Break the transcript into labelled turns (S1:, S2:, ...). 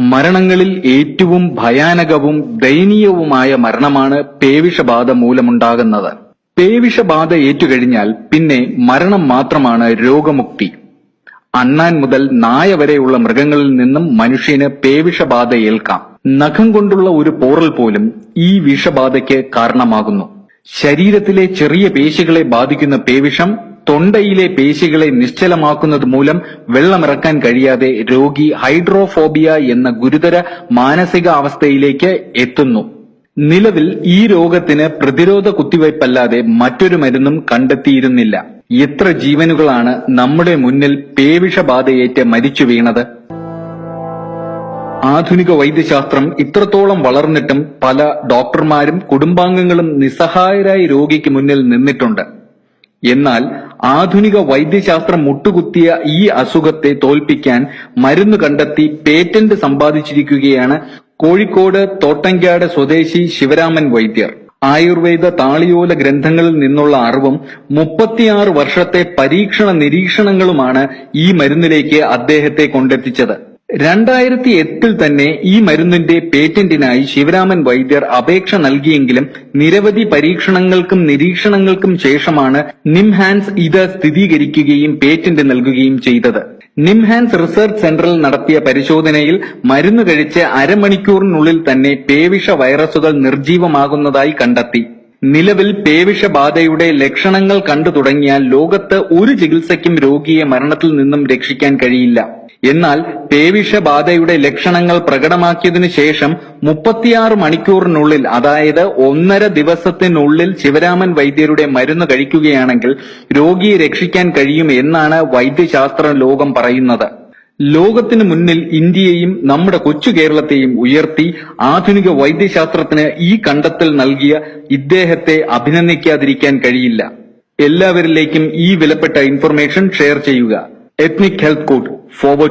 S1: മരണങ്ങളിൽ ഏറ്റവും ഭയാനകവും ദയനീയവുമായ മരണമാണ് പേവിഷബാധ മൂലമുണ്ടാകുന്നത്. പേവിഷബാധ ഏറ്റുകഴിഞ്ഞാൽ പിന്നെ മരണം മാത്രമാണ് രോഗമുക്തി. അണ്ണാൻ മുതൽ നായ വരെയുള്ള മൃഗങ്ങളിൽ നിന്നും മനുഷ്യന് പേവിഷബാധ ഏൽക്കാം. നഖം കൊണ്ടുള്ള ഒരു പോറൽ പോലും ഈ വിഷബാധയ്ക്ക് കാരണമാകുന്നു. ശരീരത്തിലെ ചെറിയ പേശികളെ ബാധിക്കുന്ന പേവിഷം തൊണ്ടയിലെ പേശികളെ നിശ്ചലമാക്കുന്നത് മൂലം വെള്ളമിറക്കാൻ കഴിയാതെ രോഗി ഹൈഡ്രോഫോബിയ എന്ന ഗുരുതര മാനസിക അവസ്ഥയിലേക്ക് എത്തുന്നു. നിലവിൽ ഈ രോഗത്തിന് പ്രതിരോധ കുത്തിവയ്പല്ലാതെ മറ്റൊരു മരുന്നും കണ്ടെത്തിയിരുന്നില്ല. എത്ര ജീവനുകളാണ് നമ്മുടെ മുന്നിൽ പേവിഷബാധയേറ്റ് മരിച്ചു വീണത്? ആധുനിക വൈദ്യശാസ്ത്രം ഇത്രത്തോളം വളർന്നിട്ടും പല ഡോക്ടർമാരും കുടുംബാംഗങ്ങളും നിസ്സഹായരായി രോഗിക്ക് മുന്നിൽ നിന്നിട്ടുണ്ട്. എന്നാൽ ആധുനിക വൈദ്യശാസ്ത്രം മുട്ടുകുത്തിയ ഈ അസുഖത്തെ തോൽപ്പിക്കാൻ മരുന്ന് കണ്ടെത്തി പേറ്റന്റ് സമ്പാദിച്ചിരിക്കുകയാണ് കോഴിക്കോട് തോട്ടങ്കാട് സ്വദേശി ശിവരാമൻ വൈദ്യർ. ആയുർവേദ താളിയോല ഗ്രന്ഥങ്ങളിൽ നിന്നുള്ള അറിവും മുപ്പത്തിയാറ് വർഷത്തെ പരീക്ഷണ നിരീക്ഷണങ്ങളുമാണ് ഈ മരുന്നിലേക്ക് അദ്ദേഹത്തെ കൊണ്ടെത്തിച്ചത്. രണ്ടായിരത്തി എട്ടിൽ തന്നെ ഈ മരുന്നിന്റെ പേറ്റന്റിനായി ശിവരാമൻ വൈദ്യർ അപേക്ഷ നൽകിയെങ്കിലും നിരവധി പരീക്ഷണങ്ങൾക്കും നിരീക്ഷണങ്ങൾക്കും ശേഷമാണ് നിംഹാൻസ് ഇത് സ്ഥിരീകരിക്കുകയും പേറ്റന്റ് നൽകുകയും ചെയ്തത്. നിംഹാൻസ് റിസർച്ച് സെന്ററിൽ നടത്തിയ പരിശോധനയിൽ മരുന്ന് കഴിച്ച് അരമണിക്കൂറിനുള്ളിൽ തന്നെ പേവിഷ വൈറസുകൾ നിർജീവമാകുന്നതായി കണ്ടെത്തി. നിലവിൽ പേവിഷബാധയുടെ ലക്ഷണങ്ങൾ കണ്ടു തുടങ്ങിയാൽ ലോകത്ത് ഒരു ചികിത്സയ്ക്കും രോഗിയെ മരണത്തിൽ നിന്നും രക്ഷിക്കാൻ കഴിയില്ല. എന്നാൽ പേവിഷബാധയുടെ ലക്ഷണങ്ങൾ പ്രകടമാക്കിയതിനു ശേഷം മുപ്പത്തിയാറ് മണിക്കൂറിനുള്ളിൽ അതായത് ഒന്നര ദിവസത്തിനുള്ളിൽ ശിവരാമൻ വൈദ്യരുടെ മരുന്ന് കഴിക്കുകയാണെങ്കിൽ രോഗിയെ രക്ഷിക്കാൻ കഴിയും എന്നാണ് വൈദ്യശാസ്ത്ര ലോകം പറയുന്നത്. ലോകത്തിന് മുന്നിൽ ഇന്ത്യയെയും നമ്മുടെ കൊച്ചു കേരളത്തെയും ഉയർത്തി ആധുനിക വൈദ്യശാസ്ത്രത്തിന് ഈ കണ്ടെത്തൽ നൽകിയ ഇദ്ദേഹത്തെ അഭിനന്ദിക്കാതിരിക്കാൻ കഴിയില്ല. എല്ലാവരിലേക്കും ഈ വിലപ്പെട്ട ഇൻഫർമേഷൻ ഷെയർ ചെയ്യുക. Ethnic health code forward